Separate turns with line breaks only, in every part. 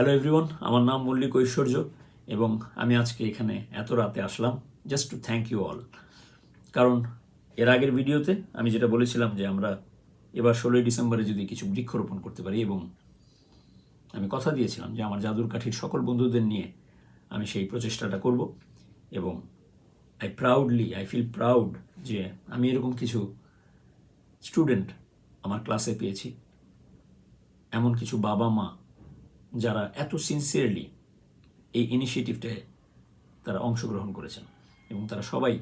Hello everyone আমার নাম মল্লিক ঐশ্বর্য এবং আমি আজকে এখানে এত রাতে আসলাম just to thank you all কারণ এর আগের ভিডিওতে আমি যেটা বলেছিলাম যে আমরা এবার ষোলোই ডিসেম্বরে যদি কিছু বৃক্ষরোপণ করতে পারি এবং আমি কথা দিয়েছিলাম যে আমার জাদুর কাঠির সকল বন্ধুদের নিয়ে আমি সেই প্রচেষ্টাটা করব এবং I proudly I feel proud যে আমি এরকম কিছু স্টুডেন্ট আমার ক্লাসে পেয়েছি। এমন কিছু বাবা মা যারা এত সিনসিয়ারলি এই ইনিশিয়েটিভটায় তারা অংশগ্রহণ করেছেন এবং তারা সবাই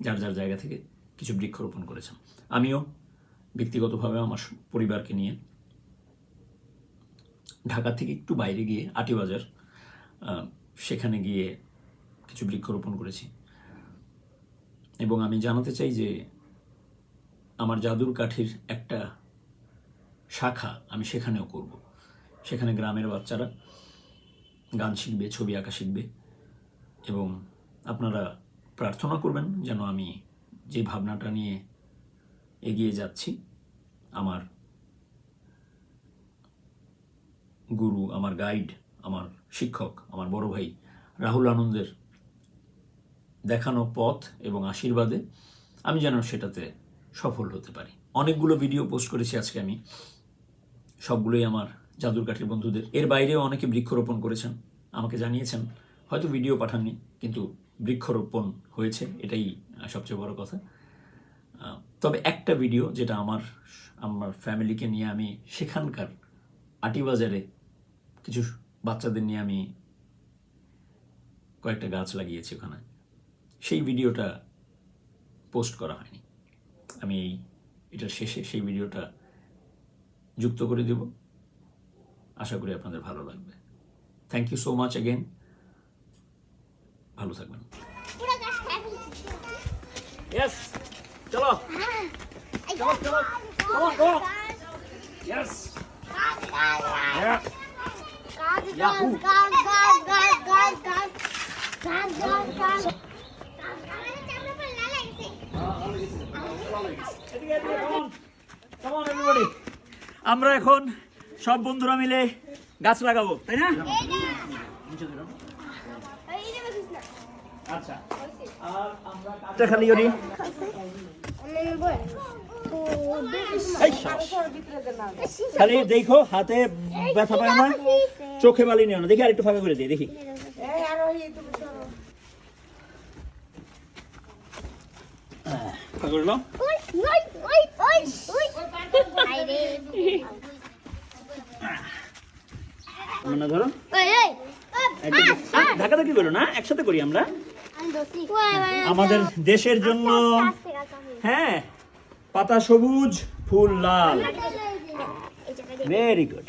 যার যার জায়গা থেকে কিছু বৃক্ষরোপণ করেছেন। আমিও ব্যক্তিগতভাবে আমার পরিবারকে নিয়ে ঢাকা থেকে একটু বাইরে গিয়ে আটিবাজার সেখানে গিয়ে কিছু বৃক্ষরোপণ করেছি। এবং আমি জানাতে চাই যে আমার জাদুর কাঠির একটা শাখা আমি সেখানেও করব। সেখানে গ্রামের বাচ্চারা গান শিখবে, ছবি আঁকা শিখবে এবং আপনারা প্রার্থনা করবেন যেন আমি যে ভাবনাটা নিয়ে এগিয়ে যাচ্ছি, আমার গুরু, আমার গাইড, আমার শিক্ষক, আমার বড় ভাই রাহুল আনন্দের দেখানো পথ এবং আশীর্বাদে আমি যেন সেটাতে সফল হতে পারি। অনেকগুলো ভিডিও পোস্ট করেছি আজকে আমি। সবগুলোই আমার জাদুর কাঠির বন্ধুদের। এর বাইরেও অনেকে বৃক্ষরোপণ করেছেন। আমাকে জানিয়েছেন, হয়তো ভিডিও পাঠাননি, কিন্তু বৃক্ষরোপণ হয়েছে। এটাই সবচেয়ে বড় কথা। তবে একটা ভিডিও যেটা আমার আমার ফ্যামিলিকে নিয়ে আমি সেখানকার আটিবাজারে কিছু বাচ্চাদের নিয়ে আমি কয়েকটা গাছ লাগিয়েছি ওখানে। সেই ভিডিওটা পোস্ট করা হয়নি। আমি এই, এটার শেষে সেই ভিডিওটা যুক্ত করে দেব। আশা করি আপনাদের ভালো লাগবে। Thank you so much again ভালো থাকবেন। চলো। চলো Yahoo. আমরা এখন সব বন্ধুরা মিলে গাছ লাগাবো তাই না? আচ্ছা। আর আমরা কাজটা খালি করি খালি দেখো হাতে ব্যথা পায় না? চোখে বালি নিও না দেখি আর একটু ফাঁকা করে দিই দেখি। হ্যাঁ, ফাঁকা মানে ধরো ঢাকা কি করো না একসাথে করি আমরা। আমাদের দেশের জন্য হ্যাঁ পাতা সবুজ ফুল লাল। ভেরি গুড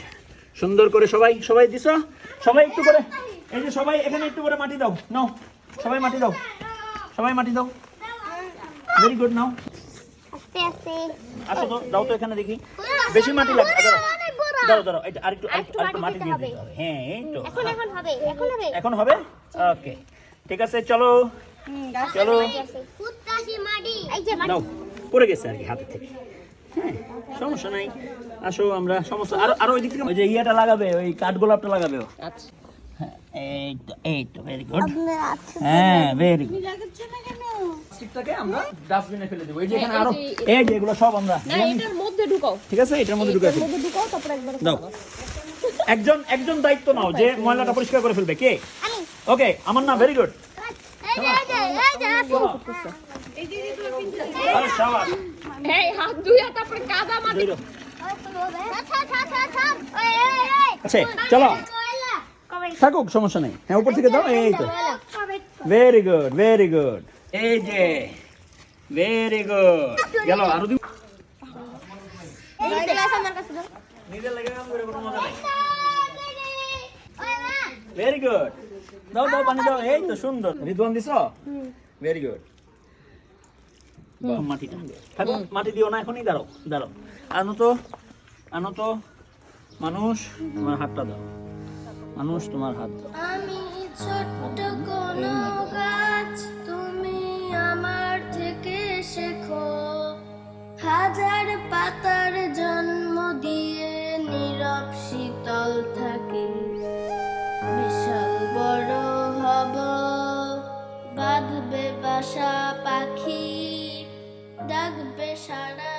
সুন্দর করে সবাই সবাই দিছো? সবাই একটু করে এই যে সবাই এখানে একটু করে মাটি দাও। নাও সবাই মাটি দাও। সবাই মাটি দাও। ভেরি গুড নাও।
আস্তে আস্তে।
আসো তো দাও তো এখানে দেখি। বেশি মাটি লাগবে। আচ্ছা, দাও দাও দাও এটা আরেকটু আরেকটু আরেকটু মাটি দিয়ে দিতে হবে। হ্যাঁ এই তো।
এখন এখন হবে এখন হবে।
এখন হবে? ওকে ঠিক আছে চলো। চলো।
ফুটকাশি মাটি। এই যে
দাও পড়ে গেছে আর কি হাতে থেকে। হ্যাঁ সমস্যা নাই। আসো আমরা সমস্যা আরও আরও ওই দিক থেকে ওই যে ইয়াটা লাগাবে ওই কাঠগোলাপটা লাগাবে ও। হ্যাঁ, এই তো এই তো ভেরি গুড হ্যাঁ ভেরি গুড প্লাস্টিকটাকে আমরা ডাস্টবিনে ফেলে দেবো। এই যে এখানে আরও এই যে এগুলো সব আমরা
না এটার মধ্যে ঢুকাও।
ঠিক আছে? এটার মধ্যে ঢুকে
মধ্যে ঢুকাও তারপর একবার
দাও। একজন একজন দায়িত্ব নাও যে ময়লাটা পরিষ্কার করে ফেলবে। কে? ওকে আমার না ভেরি গুড আচ্ছা চলো। থাকুক সমস্যা নেই। হ্যাঁ উপর থেকে দাও এই তো। ভেরি গুড ভেরি গুড এই যে ভেরি গুড গেল
আরও আমার মা
ভেরি গুড দাও দাও পানি দাও এই তো সুন্দর। রিদওয়ান দিছো? ভেরি গুড মাটিটা। থাকো মাটি দিও না এখনই দাঁড়াও দাঁড়াও। আনো তো আনো তো মানুষ তোমার হাতটা দাও। মানুষ তোমার হাত।
আমি ছোট্ট কোন গাছ, তুমি আমার থেকে শেখো। হাজার পাতার জন্ম দিয়ে নীরব শীতল থাকে। বিশাল বড় হব, বাঁধবে বাসা পাখি, ডাকবে সারা